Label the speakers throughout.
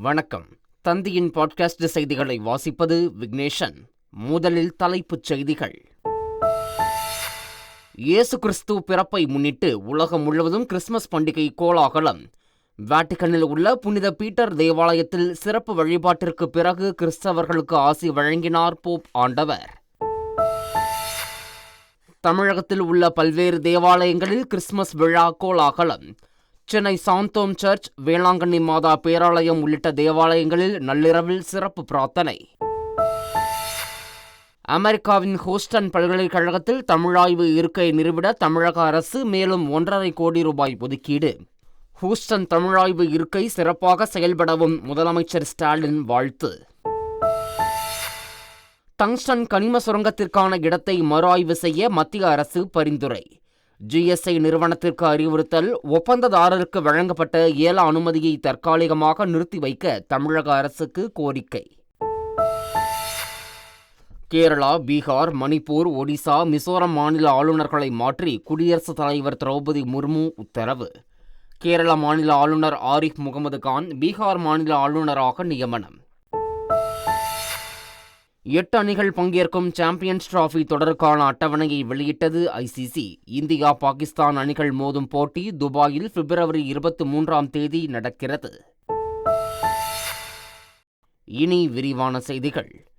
Speaker 1: வணக்கம். தந்தியின் பாட்காஸ்ட் செய்திகளை வாசிப்பது விக்னேஷன். முதலில் தலைப்புச் செய்திகள். இயேசு கிறிஸ்து பிறப்பை முன்னிட்டு உலகம் முழுவதும் கிறிஸ்துமஸ் பண்டிகை கோலாகலம். வேட்டிகனில் உள்ள புனித பீட்டர் தேவாலயத்தில் சிறப்பு வழிபாட்டிற்கு பிறகு கிறிஸ்தவர்களுக்கு ஆசி வழங்கினார் போப் ஆண்டவர். தமிழகத்தில் உள்ள பல்வேறு தேவாலயங்களில் கிறிஸ்துமஸ் விழா கோலாகலம். சென்னை சாந்தோம் சர்ச் வேளாங்கண்ணி மாதா பேராலயம் உள்ளிட்ட தேவாலயங்களில் நள்ளிரவில் சிறப்பு பிரார்த்தனை. அமெரிக்காவின் ஹூஸ்டன் பல்கலைக்கழகத்தில் தமிழாய்வு இருக்கை நிறுவிட தமிழக அரசு மேலும் ஒன்றரை கோடி ரூபாய் ஒதுக்கீடு. ஹூஸ்டன் தமிழாய்வு இருக்கை சிறப்பாக செயல்படவும் முதலமைச்சர் ஸ்டாலின் வாழ்த்து. டங்ஸ்டன் கனிம சுரங்கத்திற்கான இடத்தை மறு ஆய்வு செய்ய மத்திய அரசு பரிந்துரை. ஜிஎஸ்ஐ நிறுவனத்திற்கு அறிவுறுத்தல் ஒப்பந்ததாரருக்கு வழங்கப்பட்ட ஏல அனுமதியை தற்காலிகமாக நிறுத்தி வைக்க தமிழக அரசுக்கு கோரிக்கை. கேரளா பீகார் மணிப்பூர் ஒடிசா மிசோரம் மாநில ஆளுநர்களை மாற்றி குடியரசுத் தலைவர் திரௌபதி முர்மு உத்தரவு. கேரள மாநில ஆளுநர் ஆரிஃப் முகமது கான் பீகார் மாநில ஆளுநராக நியமனம். எட்டு அணிகள் பங்கேற்கும் சாம்பியன்ஸ் டிராஃபி தொடருக்கான அட்டவணையை வெளியிட்டது ஐசிசி இந்தியா பாகிஸ்தான் அணிகள் மோதும் போட்டி துபாயில் பிப்ரவரி இருபத்தி மூன்றாம் தேதி நடக்கிறது. இனி விரிவான செய்திகள்.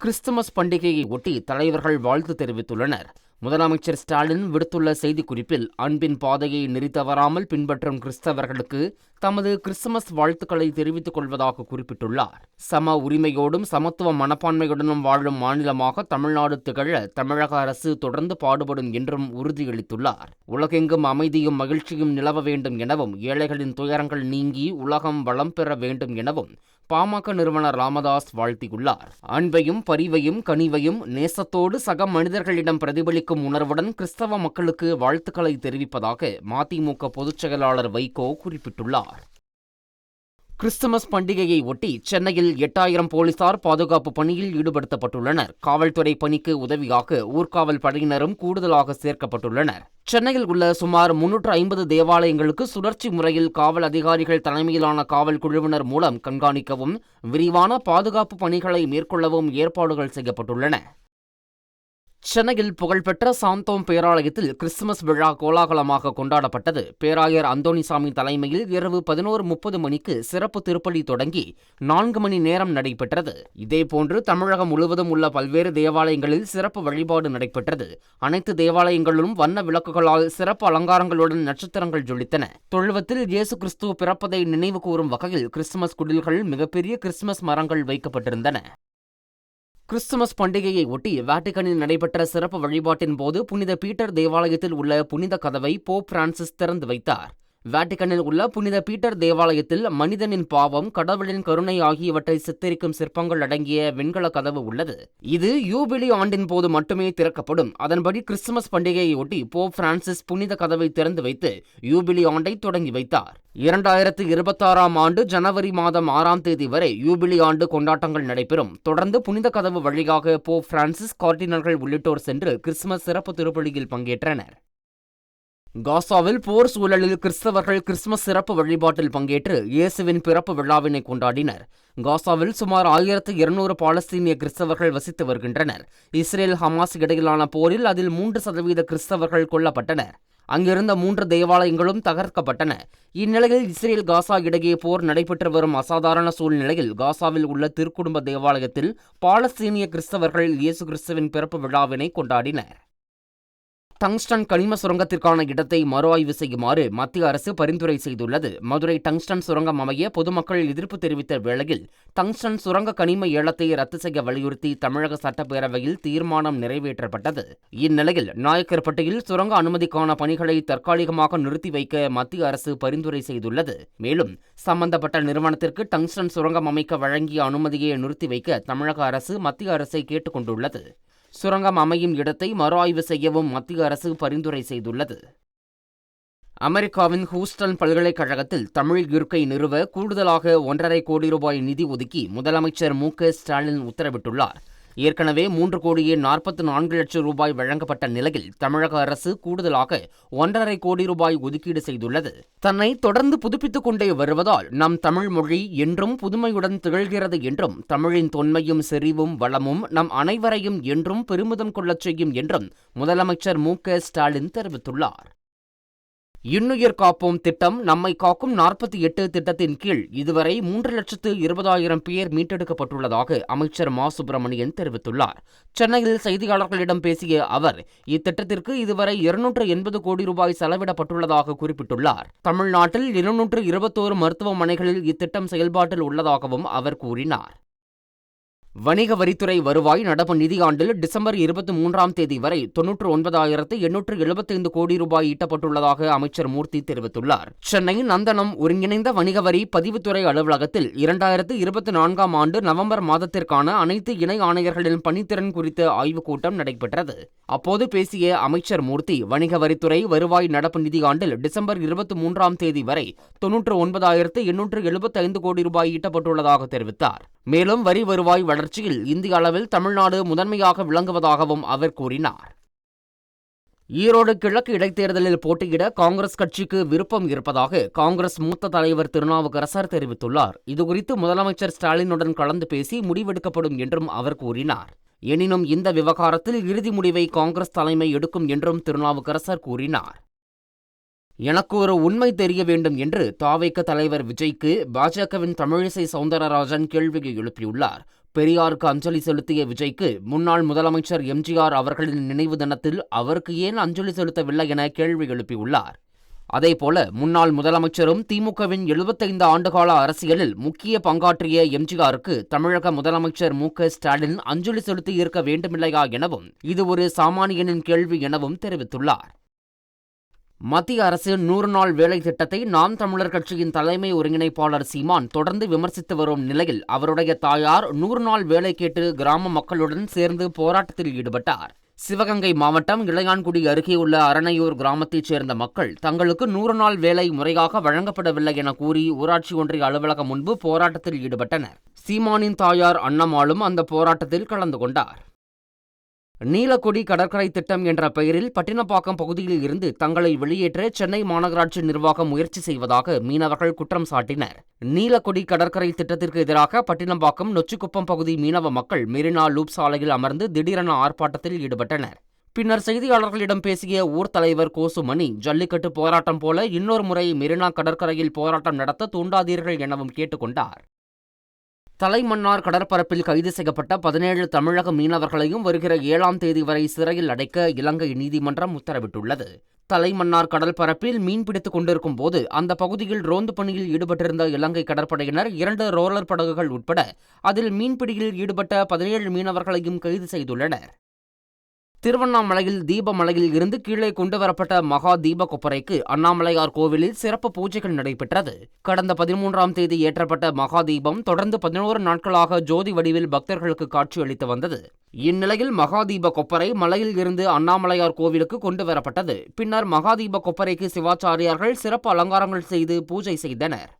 Speaker 1: கிறிஸ்துமஸ் பண்டிகையை ஒட்டி தலைவர்கள் வாழ்த்து தெரிவித்துள்ளனர். முதலமைச்சர் ஸ்டாலின் விடுத்துள்ள செய்திக்குறிப்பில் அன்பின் பாதையை நெறித்தவராமல் பின்பற்றும் கிறிஸ்தவர்களுக்கு தமது கிறிஸ்துமஸ் வாழ்த்துக்களை தெரிவித்துக் கொள்வதாக குறிப்பிட்டுள்ளார். சம உரிமையோடும் சமத்துவ மனப்பான்மையுடனும் வாழும் மாநிலமாக தமிழ்நாடு திகழ தமிழக அரசு தொடர்ந்து பாடுபடும் என்றும் உறுதியளித்துள்ளார். உலகெங்கும் அமைதியும் மகிழ்ச்சியும் நிலவ வேண்டும் எனவும் ஏழைகளின் துயரங்கள் நீங்கி உலகம் வளம் பெற வேண்டும் எனவும் பாமக நிறுவனர் ராமதாஸ் வாழ்த்தியுள்ளார். அன்பையும் பரிவையும் கனிவையும் நேசத்தோடு சக மனிதர்களிடம் பிரதிபலிக்கும் உணர்வுடன் கிறிஸ்தவ மக்களுக்கு வாழ்த்துக்களை தெரிவிப்பதாக மதிமுக பொதுச் செயலாளர் வைகோ குறிப்பிட்டுள்ளார். கிறிஸ்துமஸ் பண்டிகையை ஒட்டி சென்னையில் எட்டாயிரம் போலீசார் பாதுகாப்பு பணியில் ஈடுபடுத்தப்பட்டுள்ளனர். காவல்துறை பணிக்கு உதவியாக ஊர்காவல் படையினரும் கூடுதலாக சேர்க்கப்பட்டுள்ளனர். சென்னையில் உள்ள சுமார் முன்னூற்று ஐம்பது தேவாலயங்களுக்கு சுழற்சி முறையில் காவல் அதிகாரிகள் தலைமையிலான காவல் குழுவினர் மூலம் கண்காணிக்கவும் விரிவான பாதுகாப்பு பணிகளை மேற்கொள்ளவும் ஏற்பாடுகள் செய்யப்பட்டுள்ளன. சென்னையில் புகழ்பெற்ற சாந்தோம் பேராலயத்தில் கிறிஸ்துமஸ் விழா கோலாகலமாக கொண்டாடப்பட்டது. பேராயர் அந்தோணிசாமி தலைமையில் இரவு பதினோரு முப்பது மணிக்கு சிறப்பு திருப்பலி தொடங்கி நான்கு மணி நேரம் நடைபெற்றது. இதேபோன்று தமிழகம் முழுவதும் உள்ள பல்வேறு தேவாலயங்களில் சிறப்பு வழிபாடு நடைபெற்றது. அனைத்து தேவாலயங்களிலும் வண்ண விளக்குகளால் சிறப்பு அலங்காரங்களுடன் நட்சத்திரங்கள் ஜொலித்தன. தொழுவத்தில் இயேசு கிறிஸ்துவ பிறப்பதை நினைவு கூறும் வகையில் கிறிஸ்துமஸ் குடில்கள் மிகப்பெரிய கிறிஸ்துமஸ் மரங்கள் வைக்கப்பட்டிருந்தன. கிறிஸ்துமஸ் பண்டிகையை ஒட்டி வேட்டிகனில் நடைபெற்ற சிறப்பு வழிபாட்டின் போது புனித பீட்டர் தேவாலயத்தில் உள்ள புனித கதவை போப் பிரான்சிஸ் திறந்து வைத்தார். வேட்டிக்கனில் உள்ள புனித பீட்டர் தேவாலயத்தில் மனிதனின் பாவம் கடவுளின் கருணை ஆகியவற்றை சித்தரிக்கும் சிற்பங்கள் அடங்கிய வெண்கல கதவு உள்ளது. இது யூபிலி ஆண்டின் போது மட்டுமே திறக்கப்படும். அதன்படி கிறிஸ்துமஸ் பண்டிகையையொட்டி போப் பிரான்சிஸ் புனித கதவை திறந்து வைத்து யூபிலி ஆண்டை தொடங்கி வைத்தார். இரண்டாயிரத்து இருபத்தாறாம் ஆண்டு ஜனவரி மாதம் ஆறாம் தேதி வரை யூபிலி ஆண்டு கொண்டாட்டங்கள் நடைபெறும். தொடர்ந்து புனித கதவு வழியாக போப் பிரான்சிஸ் கார்டினல்கள் உள்ளிட்டோர் சென்று கிறிஸ்துமஸ் சிறப்பு திருப்பலியில் பங்கேற்றனர். காசாவில் போர் சூழலில் கிறிஸ்தவர்கள் கிறிஸ்துமஸ் சிறப்பு வழிபாட்டில் பங்கேற்று இயேசுவின் பிறப்பு விழாவினை கொண்டாடினர். காசாவில் சுமார் ஆயிரத்து இருநூறு பாலஸ்தீனிய கிறிஸ்தவர்கள் வசித்து வருகின்றனர். இஸ்ரேல் ஹமாஸ் இடையிலான போரில் அதில் மூன்று சதவீத கிறிஸ்தவர்கள் கொல்லப்பட்டனர். அங்கிருந்த மூன்று தேவாலயங்களும் தகர்க்கப்பட்டன. இந்நிலையில் இஸ்ரேல் காசா இடையே போர் நடைபெற்று வரும் அசாதாரண சூழ்நிலையில் காசாவில் உள்ள திருக்குடும்ப தேவாலயத்தில் பாலஸ்தீனிய கிறிஸ்தவர்கள் இயேசு கிறிஸ்துவின் பிறப்பு விழாவினை கொண்டாடினர். டங்ஸ்டன் கனிம சுரங்கத்திற்கான இடத்தை மறு ஆய்வு செய்யுமாறு மத்திய அரசு பரிந்துரை செய்துள்ளது. மதுரை டங்ஸ்டன் சுரங்கம் அமைய பொதுமக்கள் எதிர்ப்பு தெரிவித்த வேளையில் டங்ஸ்டன் சுரங்க கனிம ஏலத்தை ரத்து செய்ய வலியுறுத்தி தமிழக சட்டப்பேரவையில் தீர்மானம் நிறைவேற்றப்பட்டது. இந்நிலையில் நாயக்கர்பட்டியில் சுரங்க அனுமதிக்கான பணிகளை தற்காலிகமாக நிறுத்தி வைக்க மத்திய அரசு பரிந்துரை செய்துள்ளது. மேலும் சம்பந்தப்பட்ட நிறுவனத்திற்கு டங்ஸ்டன் சுரங்கம் அமைக்க வழங்கிய அனுமதியை நிறுத்தி வைக்க தமிழக அரசு மத்திய அரசை கேட்டுக் கொண்டுள்ளது சுரங்கம் அமையும் இடத்தை மறு ஆய்வு செய்யவும் மத்திய அரசு பரிந்துரை செய்துள்ளது. அமெரிக்காவின் ஹூஸ்டன் பல்கலைக்கழகத்தில் தமிழ் இருக்கை நிறுவ கூடுதலாக ஒன்றரை கோடி ரூபாய் நிதி ஒதுக்கி முதலமைச்சர் மு க ஸ்டாலின் உத்தரவிட்டுள்ளார். ஏற்கனவே மூன்று கோடியே நாற்பத்தி நான்கு லட்சம் ரூபாய் வழங்கப்பட்ட நிலையில் தமிழக அரசு கூடுதலாக ஒன்றரை கோடி ரூபாய் ஒதுக்கீடு செய்துள்ளது. தன்னை தொடர்ந்து புதுப்பித்துக் கொண்டே வருவதால் நம் தமிழ் மொழி என்றும் புதுமையுடன் திகழ்கிறது என்றும் தமிழின் தொன்மையும் செறிவும் வளமும் நம் அனைவரையும் என்றும் பெருமிதம் கொள்ளச் செய்யும் என்றும் முதலமைச்சர் மு க ஸ்டாலின் தெரிவித்துள்ளார். இன்னுயிர் காப்போம் திட்டம் நம்மை காக்கும் நாற்பத்தி எட்டு திட்டத்தின் கீழ் இதுவரை மூன்று லட்சத்து இருபதாயிரம் பேர் மீட்டெடுக்கப்பட்டுள்ளதாக அமைச்சர் மா. சுப்பிரமணியன் தெரிவித்துள்ளார். சென்னையில் செய்தியாளர்களிடம் பேசிய அவர் இத்திட்டத்திற்கு இதுவரை இருநூற்று எண்பது கோடி ரூபாய் செலவிடப்பட்டுள்ளதாக குறிப்பிட்டுள்ளார். தமிழ்நாட்டில் இருநூற்று இருபத்தோரு மருத்துவமனைகளில் இத்திட்டம் செயல்பாட்டில் உள்ளதாகவும் அவர் கூறினார். வணிக வரித்துறை வருவாய் நடப்பு நிதியாண்டில் டிசம்பர் இருபத்தி மூன்றாம் தேதி வரை தொன்னூற்று ஒன்பதாயிரத்து எண்ணூற்று எழுபத்தைந்து கோடி ரூபாய் ஈட்டப்பட்டுள்ளதாக அமைச்சர் மூர்த்தி தெரிவித்துள்ளார். சென்னை நந்தனம் ஒருங்கிணைந்த வணிக வரி பதிவுத்துறை அலுவலகத்தில் இரண்டாயிரத்து இருபத்தி நான்காம் ஆண்டு நவம்பர் மாதத்திற்கான அனைத்து இணை ஆணையர்களின் பணித்திறன் குறித்த ஆய்வுக் கூட்டம் நடைபெற்றது. அப்போது பேசிய அமைச்சர் மூர்த்தி வணிக வரித்துறை வருவாய் நடப்பு நிதியாண்டில் டிசம்பர் இருபத்தி மூன்றாம் தேதி வரை தொன்னூற்று ஒன்பதாயிரத்து எண்ணூற்று எழுபத்தைந்து கோடி ரூபாய் ஈட்டப்பட்டுள்ளதாக தெரிவித்தார். மேலும் வரி வருவாய் வளர்ச்சி வளர்ச்சியில் இந்திய அளவில் தமிழ்நாடு முதன்மையாக விளங்குவதாகவும் அவர் கூறினார். ஈரோடு கிழக்கு இடைத்தேர்தலில் போட்டியிட காங்கிரஸ் கட்சிக்கு விருப்பம் இருப்பதாக காங்கிரஸ் மூத்த தலைவர் திருநாவுக்கரசர் தெரிவித்துள்ளார். இதுகுறித்து முதலமைச்சர் ஸ்டாலினுடன் கலந்து பேசி முடிவெடுக்கப்படும் என்றும் அவர் கூறினார். எனினும் இந்த விவகாரத்தில் இறுதி முடிவை காங்கிரஸ் தலைமை எடுக்கும் என்றும் திருநாவுக்கரசர் கூறினார். எனக்கு ஒரு உண்மை தெரிய வேண்டும் என்று தாவைக்க தலைவர் விஜய்க்கு பாஜகவின் தமிழிசை சவுந்தரராஜன் கேள்வியை எழுப்பியுள்ளார். பெரியாருக்கு அஞ்சலி செலுத்திய விஜய்க்கு முன்னாள் முதலமைச்சர் எம்ஜிஆர் அவர்களின் நினைவு தினத்தில் அவருக்கு ஏன் அஞ்சலி செலுத்தவில்லை என கேள்வி எழுப்பியுள்ளார். அதேபோல முன்னாள் முதலமைச்சரும் திமுகவின் எழுபத்தைந்து ஆண்டுகால அரசியலில் முக்கிய பங்காற்றிய எம்ஜிஆருக்கு தமிழக முதலமைச்சர் மு க ஸ்டாலின் அஞ்சலி செலுத்தியிருக்க வேண்டுமில்லையா எனவும் இது ஒரு சாமானியனின் கேள்வி எனவும் தெரிவித்துள்ளார். மத்திய அரசு நூறு நாள் வேலை திட்டத்தை நாம் தமிழர் கட்சியின் தலைமை ஒருங்கிணைப்பாளர் சீமான் தொடர்ந்து விமர்சித்து வரும் நிலையில் அவருடைய தாயார் நூறு நாள் வேலை கேட்டு கிராம மக்களுடன் சேர்ந்து போராட்டத்தில் ஈடுபட்டார். சிவகங்கை மாவட்டம் இளையான்குடி அருகே உள்ள அரணையூர் கிராமத்தைச் சேர்ந்த மக்கள் தங்களுக்கு நூறு நாள் வேலை முறையாக வழங்கப்படவில்லை என கூறி ஊராட்சி ஒன்றிய அலுவலகம் முன்பு போராட்டத்தில் ஈடுபட்டனர். சீமானின் தாயார் அன்னமாலும் அந்த போராட்டத்தில் கலந்து கொண்டார். நீலக்கொடி கடற்கரை திட்டம் என்ற பெயரில் பட்டினப்பாக்கம் பகுதியில் இருந்து தங்களை வெளியேற்ற சென்னை மாநகராட்சி நிர்வாகம் முயற்சி செய்வதாக மீனவர்கள் குற்றம் சாட்டினர். நீலக்கொடி கடற்கரை திட்டத்திற்கு எதிராக பட்டினம்பாக்கம் நொச்சிக்குப்பம் பகுதி மீனவ மக்கள் மெரினா லூப் சாலையில் அமர்ந்து திடீரென ஆர்ப்பாட்டத்தில் ஈடுபட்டனர். பின்னர் செய்தியாளர்களிடம் பேசிய ஊர் தலைவர் கோசுமணி ஜல்லிக்கட்டு போராட்டம் போல இன்னொரு முறை மெரினா கடற்கரையில் போராட்டம் நடத்த தூண்டாதீர்கள் எனவும் கேட்டுக்கொண்டார் தலைமன்னார் கடற்பரப்பில் கைது செய்யப்பட்ட பதினேழு தமிழக மீனவர்களையும் வருகிற ஏழாம் தேதி வரை சிறையில் அடைக்க இலங்கை நீதிமன்றம் உத்தரவிட்டுள்ளது. தலைமன்னார் கடற்பரப்பில் மீன்பிடித்துக் கொண்டிருக்கும் போது அந்த பகுதியில் ரோந்து பணியில் ஈடுபட்டிருந்த இலங்கை கடற்படையினர் இரண்டு ரோலர் படகுகள் உட்பட அதில் மீன்பிடியில் ஈடுபட்ட பதினேழு மீனவர்களையும் கைது செய்துள்ளனர். திருவண்ணாமலையில் தீபமலையில் இருந்து கீழே கொண்டுவரப்பட்ட மகா தீப கொப்பரைக்கு அண்ணாமலையார் கோவிலில் சிறப்பு பூஜைகள் நடைபெற்றது. கடந்த பதிமூன்றாம் தேதி ஏற்றப்பட்ட மகா தீபம் தொடர்ந்து பதினோரு நாட்களாக ஜோதி வடிவில் பக்தர்களுக்கு காட்சியளித்து வந்தது. இந்நிலையில் மகாதீப கொப்பரை மலையில் இருந்து அண்ணாமலையார் கோவிலுக்கு கொண்டு வரப்பட்டது. பின்னர் மகாதீப கொப்பரைக்கு சிவாச்சாரியார்கள் சிறப்பு அலங்காரங்கள் செய்து பூஜை செய்தனர்.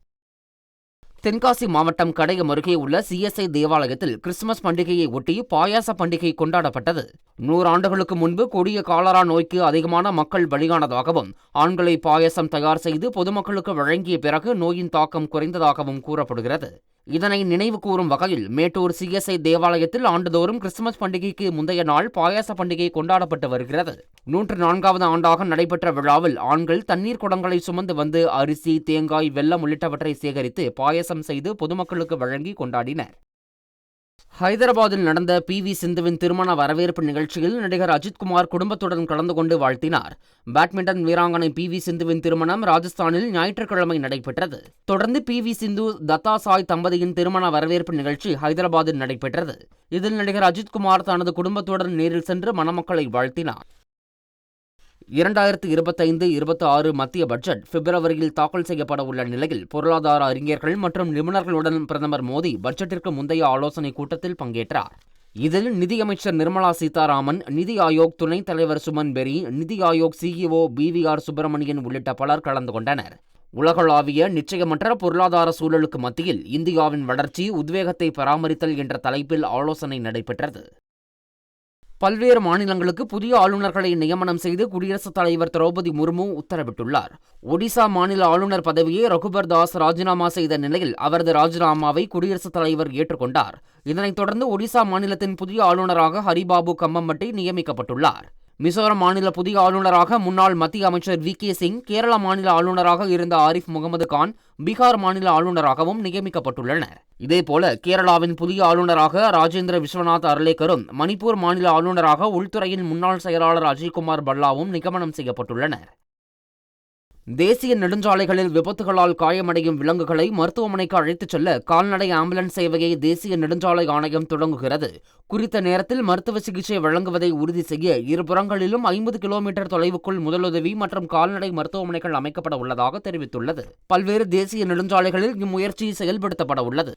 Speaker 1: தென்காசி மாவட்டம் கடையம் அருகே உள்ள சிஎஸ்ஐ தேவாலயத்தில் கிறிஸ்துமஸ் பண்டிகையை ஒட்டி பாயாச பண்டிகை கொண்டாடப்பட்டது. நூறு ஆண்டுகளுக்கு முன்பு கொடிய காலரா நோய்க்கு அதிகமான மக்கள் பலியானதாகவும் ஆண்களை பாயசம் தயார் செய்து பொதுமக்களுக்கு வழங்கிய பிறகு நோயின் தாக்கம் குறைந்ததாகவும் கூறப்படுகிறது. இதனை நினைவு கூறும் வகையில் மேட்டூர் சிஎஸ்ஐ தேவாலயத்தில் ஆண்டுதோறும் கிறிஸ்துமஸ் பண்டிகைக்கு முந்தைய நாள் பாயாச பண்டிகை கொண்டாடப்பட்டு வருகிறது. நூற்று நான்காவது ஆண்டாக நடைபெற்ற விழாவில் ஆண்கள் தண்ணீர் குடங்களை சுமந்து வந்து அரிசி தேங்காய் வெள்ளம் உள்ளிட்டவற்றை சேகரித்து பாயசம் செய்து பொதுமக்களுக்கு வழங்கி கொண்டாடினர். ஹைதராபாத்தில் நடந்த பி. வி. சிந்துவின் திருமண வரவேற்பு நிகழ்ச்சியில் நடிகர் அஜித்குமார் குடும்பத்துடன் கலந்து கொண்டு வாழ்த்தினார். பேட்மிண்டன் வீராங்கனை பி. வி. சிந்துவின் திருமணம் ராஜஸ்தானில் ஞாயிற்றுக்கிழமை நடைபெற்றது. தொடர்ந்து பி. வி. சிந்து தத்தா சாய் தம்பதியின் திருமண வரவேற்பு நிகழ்ச்சி ஹைதராபாத்தில் நடைபெற்றது. இதில் நடிகர் அஜித்குமார் தனது குடும்பத்துடன் நேரில் சென்று மணமக்களை வாழ்த்தினார். இரண்டாயிரத்து இருபத்தைந்து இருபத்தி ஆறு மத்திய பட்ஜெட் பிப்ரவரியில் தாக்கல் செய்யப்பட உள்ள நிலையில் பொருளாதார அறிஞர்கள் மற்றும் நிபுணர்களுடன் பிரதமர் மோடி பட்ஜெட்டிற்கு முந்தைய ஆலோசனைக் கூட்டத்தில் பங்கேற்றார். இதில் நிதியமைச்சர் நிர்மலா சீதாராமன் நிதி ஆயோக் துணைத் தலைவர் Suman Bery NITI Aayog CEO B V R Subrahmanyam உள்ளிட்ட பலர் கலந்து கொண்டனர். உலகளாவிய நிச்சயமற்ற பொருளாதார சூழலுக்கு மத்தியில் இந்தியாவின் வளர்ச்சி உத்வேகத்தை பராமரித்தல் என்ற தலைப்பில் ஆலோசனை நடைபெற்றது. பல்வேறு மாநிலங்களுக்கு புதிய ஆளுநர்களை நியமனம் செய்து குடியரசுத் தலைவர் திரௌபதி முர்மு உத்தரவிட்டுள்ளார். ஒடிசா மாநில ஆளுநர் பதவியை ரகுபர் தாஸ் ராஜினாமா செய்த நிலையில் அவரது ராஜினாமாவை குடியரசுத் தலைவர் ஏற்றுக்கொண்டார். இதனைத் தொடர்ந்து ஒடிசா மாநிலத்தின் புதிய ஆளுநராக ஹரிபாபு கம்மம்பட்டி நியமிக்கப்பட்டுள்ளார். மிசோரம் மாநில புதிய ஆளுநராக முன்னாள் மத்திய அமைச்சர் வி. கே. சிங் கேரள மாநில ஆளுநராக இருந்த ஆரிஃப் முகமது கான் பீகார் மாநில ஆளுநராகவும் நியமிக்கப்பட்டுள்ளனர். இதேபோல கேரளாவின் புதிய ஆளுநராக ராஜேந்திர விஸ்வநாத் அர்லேக்கரும் மணிப்பூர் மாநில ஆளுநராக உள்துறையின் முன்னாள் செயலாளர் அஜய்குமார் பல்லாவும் நியமனம் செய்யப்பட்டுள்ளனர். தேசிய நெடுஞ்சாலைகளில் விபத்துகளால் காயமடையும் விலங்குகளை மருத்துவமனைக்கு அழைத்துச் செல்ல கால்நடை ஆம்புலன்ஸ் சேவையை தேசிய நெடுஞ்சாலை ஆணையம் தொடங்குகிறது. குறித்த நேரத்தில் மருத்துவ சிகிச்சை வழங்குவதை உறுதி செய்ய இருபுறங்களிலும் ஐம்பது கிலோமீட்டர் தொலைவுக்குள் முதலுதவி மற்றும் கால்நடை மருத்துவமனைகள் அமைக்கப்பட உள்ளதாக தெரிவித்துள்ளது. பல்வேறு தேசிய நெடுஞ்சாலைகளில் இம்முயற்சி செயல்படுத்தப்பட உள்ளது.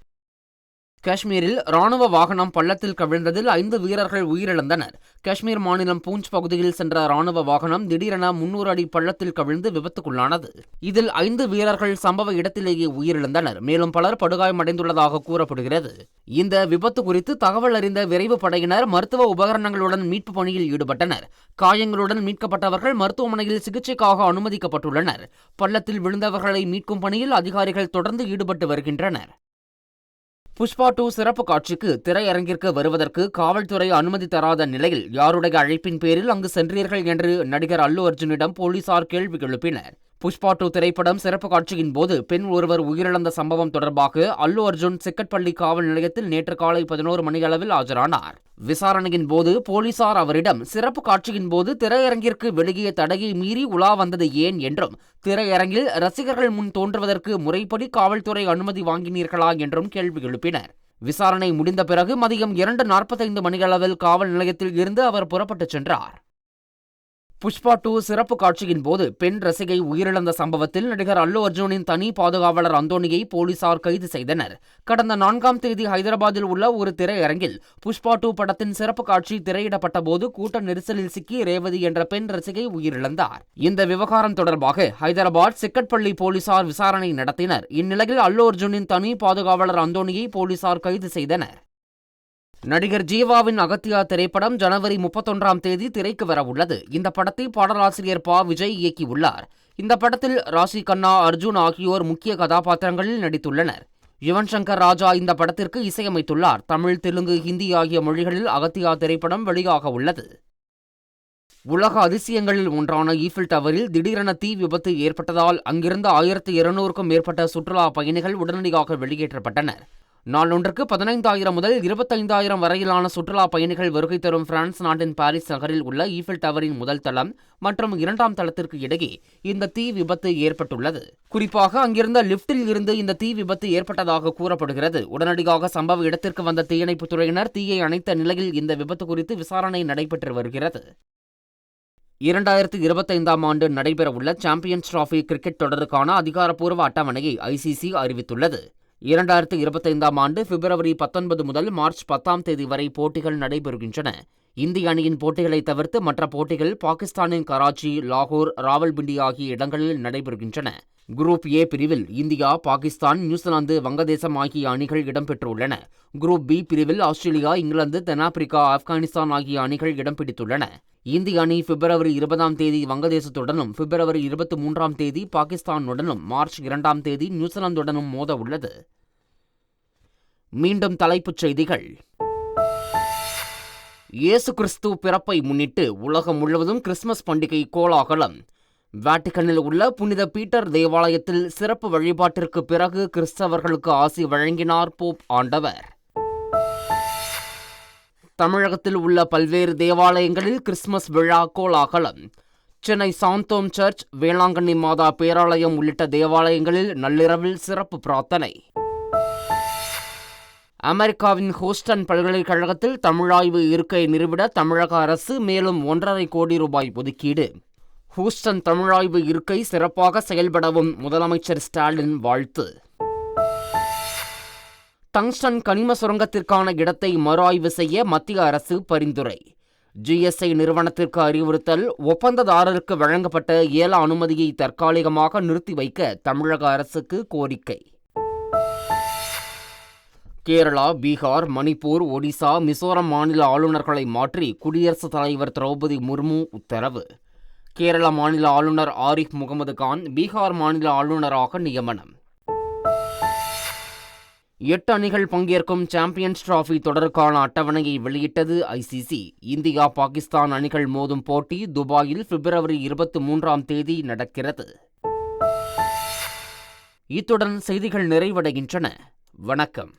Speaker 1: காஷ்மீரில் ராணுவ வாகனம் பள்ளத்தில் கவிழ்ந்ததில் ஐந்து வீரர்கள் உயிரிழந்தனர். காஷ்மீர் மாநிலம் பூஞ்ச் பகுதியில் சென்ற ராணுவ வாகனம் திடீரென முன்னூறு அடி பள்ளத்தில் கவிழ்ந்து விபத்துக்குள்ளானது. இதில் ஐந்து வீரர்கள் சம்பவ இடத்திலேயே உயிரிழந்தனர். மேலும் பலர் படுகாயமடைந்துள்ளதாக கூறப்படுகிறது. இந்த விபத்து குறித்து தகவல் அறிந்த விரைவு படையினர் மருத்துவ உபகரணங்களுடன் மீட்பு பணியில் ஈடுபட்டனர். காயங்களுடன் மீட்கப்பட்டவர்கள் மருத்துவமனையில் சிகிச்சைக்காக அனுமதிக்கப்பட்டுள்ளனர். பள்ளத்தில் விழுந்தவர்களை மீட்கும் பணியில் அதிகாரிகள் தொடர்ந்து ஈடுபட்டு வருகின்றனர். புஷ்பா டூ சிறப்பு காட்சிக்கு திரையரங்கிற்கு வருவதற்கு காவல்துறை அனுமதி தராத நிலையில் யாருடைய அழைப்பின் பேரில் அங்கு சென்றீர்கள் என்று நடிகர் அல்லு அர்ஜுனிடம் போலீசார் கேள்வி எழுப்பினர். புஷ்பா டூ திரைப்படம் சிறப்பு காட்சியின் போது பெண் ஒருவர் உயிரிழந்த சம்பவம் தொடர்பாக அல்லு அர்ஜுன் சிக்கட்பள்ளி காவல் நிலையத்தில் நேற்று காலை பதினோரு மணியளவில் ஆஜரானார். விசாரணையின் போது போலீசார் அவரிடம் சிறப்பு காட்சியின் போது திரையரங்கிற்கு வெளியே தடையை மீறி உலா வந்தது ஏன் என்றும் திரையரங்கில் ரசிகர்கள் முன் தோன்றுவதற்கு முறைப்படி காவல்துறை அனுமதி வாங்கினீர்களா என்றும் கேள்வி எழுப்பினர். விசாரணை முடிந்த பிறகு மதியம் இரண்டு நாற்பத்தைந்து மணியளவில் காவல் நிலையத்தில் இருந்து அவர் புறப்பட்டுச் சென்றார். புஷ்பா டூ சிறப்பு காட்சியின் போது பெண் ரசிகை உயிரிழந்த சம்பவத்தில் நடிகர் அல்லு அர்ஜுனின் தனி பாதுகாவலர் அந்தோனியை போலீசார் கைது செய்தனர். கடந்த நான்காம் தேதி ஹைதராபாத்தில் உள்ள ஒரு திரையரங்கில் புஷ்பா டூ படத்தின் சிறப்பு காட்சி திரையிடப்பட்ட போது கூட்ட நெரிசலில் சிக்கி ரேவதி என்ற பெண் ரசிகை உயிரிழந்தார். இந்த விவகாரம் தொடர்பாக ஹைதராபாத் சிக்கட்பள்ளி போலீசார் விசாரணை நடத்தினர். இந்நிலையில் அல்லு அர்ஜுனின் தனி பாதுகாவலர் அந்தோனியை போலீசார் கைது செய்தனர். நடிகர் ஜீவாவின் அகத்தியா திரைப்படம் ஜனவரி முப்பத்தொன்றாம் தேதி திரைக்கு வரவுள்ளது. இந்த படத்தை பாடலாசிரியர் பா. விஜய் இயக்கியுள்ளார். இந்த படத்தில் ராசி கண்ணா அர்ஜுன் ஆகியோர் முக்கிய கதாபாத்திரங்களில் நடித்துள்ளனர். யுவன் சங்கர் ராஜா இந்த படத்திற்கு இசையமைத்துள்ளார். தமிழ் தெலுங்கு ஹிந்தி ஆகிய மொழிகளில் அகத்தியா திரைப்படம் வெளியாக உள்ளது. உலக அதிசயங்களில் ஒன்றான ஈஃபில் டவரில் திடீரென தீ விபத்து ஏற்பட்டதால் அங்கிருந்த ஆயிரத்தி இருநூறுக்கும் மேற்பட்ட சுற்றுலா பயணிகள் உடனடியாக வெளியேற்றப்பட்டனர். நாளொன்றுக்கு பதினைந்தாயிரம் முதல் இருபத்தைந்தாயிரம் வரையிலான சுற்றுலா பயணிகள் வருகை தரும் பிரான்ஸ் நாட்டின் பாரிஸ் நகரில் உள்ள ஈஃபில் டவரின் முதல் தளம் மற்றும் இரண்டாம் தளத்திற்கு இடையே இந்த தீ விபத்து ஏற்பட்டுள்ளது. குறிப்பாக அங்கிருந்த லிப்டில் இருந்து இந்த தீ விபத்து ஏற்பட்டதாக கூறப்படுகிறது. உடனடியாக சம்பவ இடத்திற்கு வந்த தீயணைப்புத் துறையினர் தீயை அணைத்த நிலையில் இந்த விபத்து குறித்து விசாரணை நடைபெற்று வருகிறது. இரண்டாயிரத்தி இருபத்தைந்தாம் ஆண்டு நடைபெறவுள்ள சாம்பியன்ஸ் டிராஃபி கிரிக்கெட் தொடருக்கான அதிகாரப்பூர்வ அட்டவணையை ஐசிசி அறிவித்துள்ளது. இரண்டாயிரத்து இருபத்தைந்தாம் ஆண்டு பிப்ரவரி பத்தொன்பது முதல் மார்ச் பத்தாம் தேதி வரை போட்டிகள் நடைபெறுகின்றன. இந்திய அணியின் போட்டிகளை தவிர்த்து மற்ற போட்டிகள் பாகிஸ்தானின் கராச்சி லாகூர் ராவல்பிண்டி ஆகிய இடங்களில் நடைபெறுகின்றன. குரூப் ஏ பிரிவில் இந்தியா பாகிஸ்தான் நியூசிலாந்து வங்கதேசம் ஆகிய அணிகள் இடம்பெற்றுள்ளன. குரூப் பி பிரிவில் ஆஸ்திரேலியா இங்கிலாந்து தென்னாப்பிரிக்கா ஆப்கானிஸ்தான் ஆகிய அணிகள் இடம் பிடித்துள்ளன இந்திய அணி பிப்ரவரி இருபதாம் தேதி வங்கதேசத்துடனும் பிப்ரவரி இருபத்தி மூன்றாம் தேதி பாகிஸ்தானுடனும் மார்ச் இரண்டாம் தேதி நியூசிலாந்துடனும் மோத உள்ளது மீண்டும் தலைப்புச் செய்திகள். இயேசு கிறிஸ்து பிறப்பை முன்னிட்டு உலகம் முழுவதும் கிறிஸ்துமஸ் பண்டிகை கோலாகலம். வேட்டிகனில் உள்ள புனித பீட்டர் தேவாலயத்தில் சிறப்பு வழிபாட்டிற்கு பிறகு கிறிஸ்தவர்களுக்கு ஆசி வழங்கினார் போப் ஆண்டவர். தமிழகத்தில் உள்ள பல்வேறு தேவாலயங்களில் கிறிஸ்துமஸ் விழா கோலாகலம். சென்னை சாந்தோம் சர்ச் வேளாங்கண்ணி மாதா பேராலயம் உள்ளிட்ட தேவாலயங்களில் நள்ளிரவில் சிறப்பு பிரார்த்தனை. அமெரிக்காவின் ஹூஸ்டன் பல்கலைக்கழகத்தில் தமிழாய்வு இருக்கை நிறுவிட தமிழக அரசு மேலும் ஒன்றரை கோடி ரூபாய் ஒதுக்கீடு. ஹூஸ்டன் தமிழாய்வு இருக்கை சிறப்பாக செயல்படவும் முதலமைச்சர் ஸ்டாலின் வாழ்த்து. டங்ஸ்டன் கனிம சுரங்கத்திற்கான இடத்தை மறு ஆய்வு செய்ய மத்திய அரசு பரிந்துரை. ஜிஎஸ்ஐ நிறுவனத்திற்கு அறிவுறுத்தல் ஒப்பந்ததாரருக்கு வழங்கப்பட்ட ஏல அனுமதியை தற்காலிகமாக நிறுத்தி வைக்க தமிழக அரசுக்கு கோரிக்கை. கேரளா பீகார் மணிப்பூர் ஒடிசா மிசோரம் மாநில ஆளுநர்களை மாற்றி குடியரசுத் தலைவர் திரௌபதி முர்மு உத்தரவு. கேரள மாநில ஆளுநர் ஆரிஃப் முகமது கான் பீகார் மாநில ஆளுநராக நியமனம். எட்டு அணிகள் பங்கேற்கும் சாம்பியன்ஸ் டிராஃபி தொடருக்கான அட்டவணையை வெளியிட்டது ஐசிசி இந்தியா பாகிஸ்தான் அணிகள் மோதும் போட்டி துபாயில் பிப்ரவரி இருபத்தி மூன்றாம் தேதி நடக்கிறது. இத்துடன் செய்திகள் நிறைவடைகின்றன. வணக்கம்.